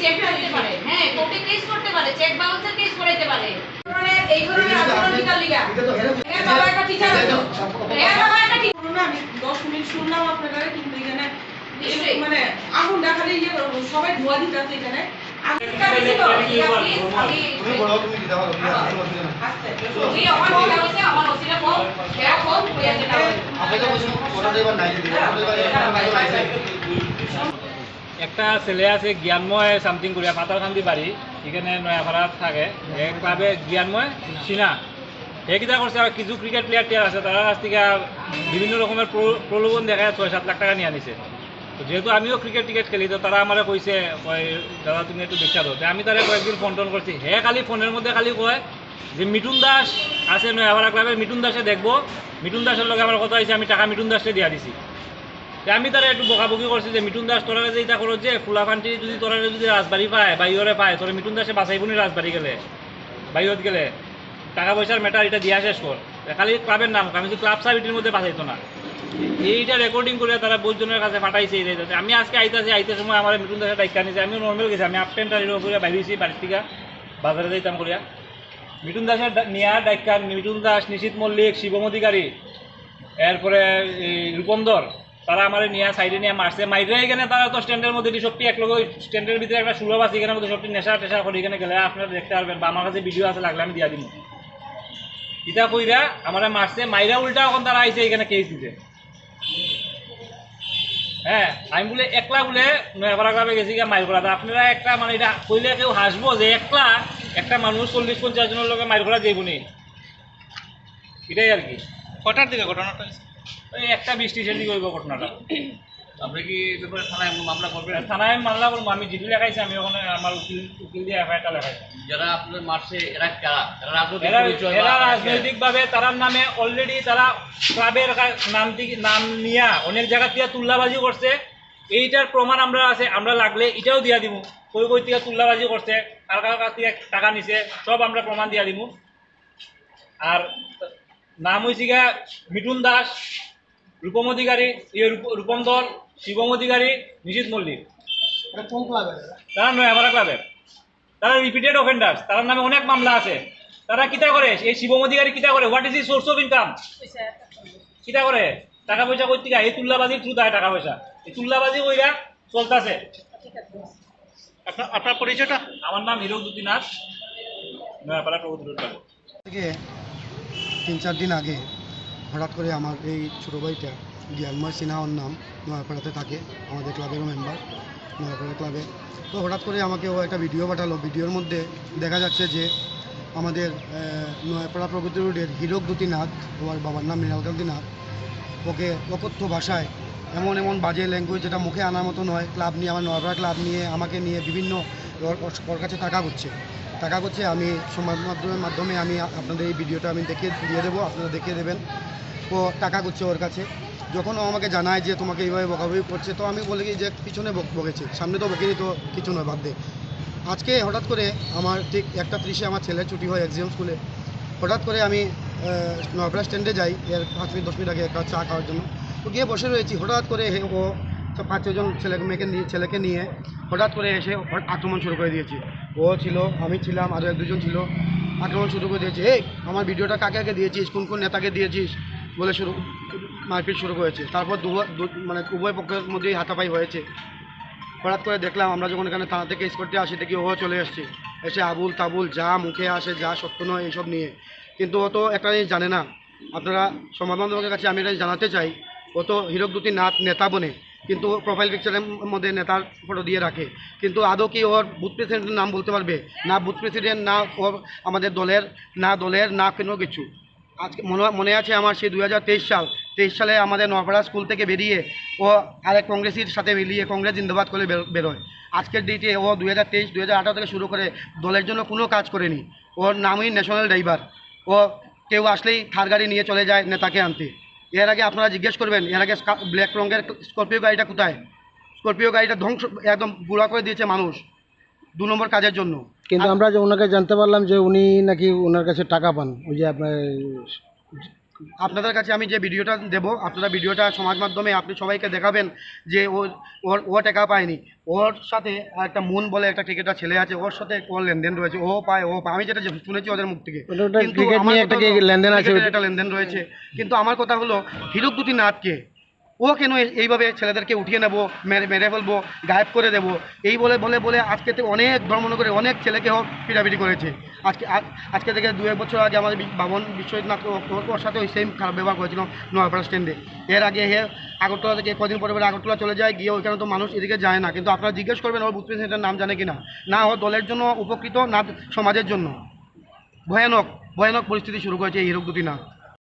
Check করতে পারে। হ্যাঁ কোর্টে কেস করতে পারে চেক বাউন্সের কেস করাইতে পারে। এই ধরনের আচরণ লিগাল লিগা এর বাবা একটা টিচার এর বাবা একটা টিচার আমি দশ মিনিট শুনলাম আপনারা কিন্তু এখানে। মানে আগুন দেখালে ইয়ে সবাই ধোয়া দিতে আছে এখানে। আগুন- হয়ে একটা ছেলে আছে, জ্ঞানময় সামথিং করিয়া পাতারকান্দি বাড়ি এখানে নয়াপাড়াত থাকে। ক্লাবে জ্ঞানময় সিনা সেই কিতা করছে আর কিছু ক্রিকেট প্লেয়ার টিয়ার আছে তারা কাছ থেকে বিভিন্ন রকমের প্র- প্রলোভন দেখায় ছয় সাত লাখ টাকা নিয়ে আনিছে। যেহেতু আমিও ক্রিকেট টিকেট খেলি, তো তারা আমারে কইছে দাদা, তুমি একটু দেখা দাও তো আমি তারে কয়েকদিন ফোন টোন করছি হে খালি ফোনের মধ্যে খালি কয় যে, মিঠুন দাস আছে নয়াপাড়া ক্লাবের মিঠুন দাসে দেখব। মিঠুন দাসের লগে আমার কথা হয়েছে আমি টাকা মিঠুন দাসে দিয়া দিছি। আমি তারা একটু বকাবকি করছি যে মিঠুন দাস তোরা যে এটা করো যে, ফুলাফান্টি যদি তোরা যদি রাজবাড়ি পায় বাইরে পায়, তোরা মিঠুন দাসে বাঁচাইব নি রাজবাড়ি গেলে বাইরত গেলে। টাকা পয়সার ম্যাটার এটা দিয়া শেষ কর। খালি ক্লাবের নাম, আমি যদি ক্লাব সার্ভিটির মধ্যে বাঁচাইতো না। এইটা রেকর্ডিং করে তারা বহুজনের কাছে পাঠাইছে এই আমি আজকে আইতাছি, আইতে সময় আমার মিঠুন দাসের দায়িত্ব নিয়েছে আমি নর্মাল গেছি, আমি আপ টেন টাইম করে বাইরেছি বাড়ির থেকে বাজারে যাইতাম করিয়া মিঠুন দাসের নেয়ার দায়িত্ব মিঠুন দাস, নিশিত মল্লিক, শিবম অধিকারী, এরপরে এই রূপন্দর তারা আমার নিয়ে সাইডে নিয়ে মারছে। মাইরে এখানে তারা তো স্ট্যান্ডের মধ্যে সবটি এক লগে স্ট্যান্ডের ভিতরে একটা সুলভ আছে, এখানে মধ্যে সবটি নেশা টেশা করে এখানে গেলে আপনারা দেখতে পারবেন বা আমার কাছে ভিডিও আছে, লাগলে আমি দিয়া দিব ইটা কইরা আমার মারছে, মাইরা উল্টা এখন তারা আইছে এখানে কেস দিতে। হ্যাঁ আমি বলে একলা বলে নয়াপাড়া ক্লাবে গেছি গিয়ে মাইর করা আপনারা একটা মানে এটা কইলে কেউ হাসবো যে একলা একটা মানুষ চল্লিশ পঞ্চাশ জনের লগে মাইর করা যাইব এটাই আর কি। কটার দিকে ঘটনাটা? ওই একটা বৃষ্টি সেদিকে হইব ঘটনাটা। আপনি কি ব্যাপারে থানায় মামলা করবেন থানায় মামলা করব আমি জিডি লেখাইছি আমি ওখানে আমার উকিল উকিল দিয়ে এফআইআরটা লেখাইছি। যারা আপনাদের মারছে এরা কারা? এরা রাজনৈতিকভাবে তারার নামে অলরেডি তারা ক্লাবের নাম নাম নিয়া অনেক জায়গা থেকে তুল্লাবাজি করছে। এইটার প্রমাণ আমরা আছে আমরা লাগলে এটাও দিয়া দিব কই কই থেকে তুল্লাবাজি করছে কার কার কাছ থেকে টাকা নিছে সব আমরা প্রমাণ দিয়া দিব আর নাম হয়েছে গা মিঠুন দাস। রূপম অধিকারী ইয়ে রূপ- রূপম দল শিবম অধিকারী নিশিত মল্লিক। তারা নয়াপাড়া ক্লাবের তারা রিপিটেড অফেন্ডার্স তার নামে অনেক মামলা আছে। তারা কিতা করে? এই শিবম অধিকারী কিতা করে? What is the source of income কিতা করে? টাকা পয়সা কই থেকে এই তুল্লাবাজির থ্রু দেয় টাকা পয়সা। এই তুল্লাবাজি কইরা চলতেছে। আপনার পরিচয়টা? আমার নাম হিরোদ্দুদ্দিন নাথ নয়াপাড়া প্রভু ক্লাব থেকে তিন চার দিন আগে হঠাৎ করে আমার এই ছোটো ভাইটা জ্ঞানময় সিনহা, ওর নাম নয়াপাড়াতে থাকে, আমাদের ক্লাবেরও মেম্বার নয়াপাড়া ক্লাবে। তো হঠাৎ করে আমাকে ও একটা ভিডিও পাঠালো। ভিডিওর মধ্যে দেখা যাচ্ছে যে আমাদের নয়াপাড়া প্রগতি রোডের হীরক দুটি নাথ, ওর বাবার নাম মৃণালকান্তি নাথ, ওকে অকথ্য ভাষায় এমন এমন বাজে ল্যাঙ্গুয়েজ যেটা মুখে আনার মতো নয়। ক্লাব নিয়ে, আমার নয়াপাড়া ক্লাব নিয়ে, আমাকে নিয়ে বিভিন্ন ওর কাছে টাকা করছে টাকা করছে, আমি সংবাদ মাধ্যমের মাধ্যমে আমি আপনাদের এই ভিডিওটা আমি দেখে দিয়ে দেবো, আপনারা দেখে দেবেন। ও টাকা করছে ওর কাছে। যখন ও আমাকে জানায় যে তোমাকে এইভাবে বকাবকি করছে, তো আমি বলি যে পিছনে বক- বকেছে। সামনে তো বকেনি তো কিছু নয়, বাদ দে। আজকে হঠাৎ করে আমার ঠিক একটা ত্রিশে আমার ছেলের ছুটি হয় এক্সাম স্কুলে হঠাৎ করে আমি নয়পাড়া স্ট্যান্ডে যাই, এর পাঁচ মিনিট, দশ মিনিট আগে একটা চা খাওয়ার জন্য। তো গিয়ে বসে রয়েছি। হঠাৎ করে ও পাঁচ ছজন ছেলে মেয়েকে নিয়ে ছেলেকে নিয়ে হঠাৎ করে এসে আক্রমণ শুরু করে দিয়েছি। ও ছিল, আমি ছিলাম আরও এক দুজন ছিল। আক্রমণ শুরু করে দিয়েছে? এই, আমার ভিডিওটা কাকে কাকে দিয়েছিস? কোন কোন নেতাকে দিয়েছিস? বলে শুরু, মারপিট শুরু করেছে। তারপর দু মানে উভয় পক্ষের মধ্যেই হাতাপাই হয়েছে। হঠাৎ করে দেখলাম, আমরা যখন এখানে থানা থেকে স্কোরতে আসি, দেখি ও চলে এসছে। এসে আবুল তাবুল, যা মুখে আসে, যা সত্য নয়, এইসব নিয়ে। কিন্তু ও তো একটা জিনিস জানে না। আপনারা মাধ্যমের কাছে আমি এটা জানাতে চাই, ও তো হিরক দুটি নাথ নেতা বনে। কিন্তু প্রোফাইল পিকচারের মধ্যে নেতার ফটো দিয়ে রাখে। কিন্তু আদৌ কি ওর বুথ প্রেসিডেন্টের নাম বলতে পারবে? না বুথ প্রেসিডেন্ট না ওর আমাদের দলের, না দলের, না কোনো কিছু। আজকে মনে মনে আছে আমার সেই দুহাজার তেইশ সাল। তেইশ সালে আমাদের নপাড়া স্কুল থেকে বেরিয়ে ও আরেক কংগ্রেসের সাথে মিলিয়ে কংগ্রেস জিন্দাবাদ করে বেরোয়। আজকের ডেটে ও দু হাজার তেইশ দু থেকে শুরু করে দলের জন্য কোনো কাজ করেনি। ওর নামই ন্যাশনাল ড্রাইভার ও কেউ আসলেই থার গাড়ি নিয়ে চলে যায় নেতাকে আনতে। এর আগে আপনারা জিজ্ঞেস করবেন এর আগে ব্ল্যাক রঙের স্করপিও গাড়িটা কোথায়? স্করপিও গাড়িটা ধ্বংস একদম বুড়া করে দিয়েছে মানুষ দু নম্বর কাজের জন্য। কিন্তু আমরা যে ওনাকে জানতে পারলাম যে উনি নাকি ওনার কাছে টাকা পান ওই যে আপনার আপনাদের কাছে আমি যে ভিডিওটা দেব আপনারা ভিডিওটা সমাজ মাধ্যমে আপনি সবাইকে দেখাবেন যে ও ওর ও টাকা পায়নি। ওর সাথে একটা মুন বলে একটা ক্রিকেটার ছেলে আছে ওর সাথে ওর লেনদেন রয়েছে ও পায় ও পায়। আমি যেটা শুনেছি ওদের মুখ থেকে। একটা লেনদেন আছে? একটা রয়েছে। কিন্তু আমার কথা হলো হিরুক দুটি নাথকে ও কেন এইভাবে ছেলেদেরকে উঠিয়ে নেব মেরে মেরে ফেলব গায়েব করে দেবো? এই বলে বলে বলে আজকে অনেক ধর্মনগরে করে অনেক ছেলেকে হোক পিটাপিটি করেছে। আজকে আজ- আজকে থেকে দু এক বছর আগে আমাদের বামন বিশ্বজিৎ নাথ ওর- সাথে ওই সেম খারাপ ব্যবহার করেছিল নোয়াপাড়া স্ট্যান্ডে এর আগে হে আগরতলা থেকে কদিন পরে আগরতলা চলে যায়, গিয়ে ওইখানে তো মানুষ এদিকে যায় না। কিন্তু আপনারা জিজ্ঞেস করবেন ওর বুথ প্রেসিডেন্টের নাম জানে কিনা। না, ও দলের জন্য উপকৃত, না সমাজের জন্য। ভয়ানক ভয়ানক পরিস্থিতি শুরু করেছে এই হিরক দুটি নাথ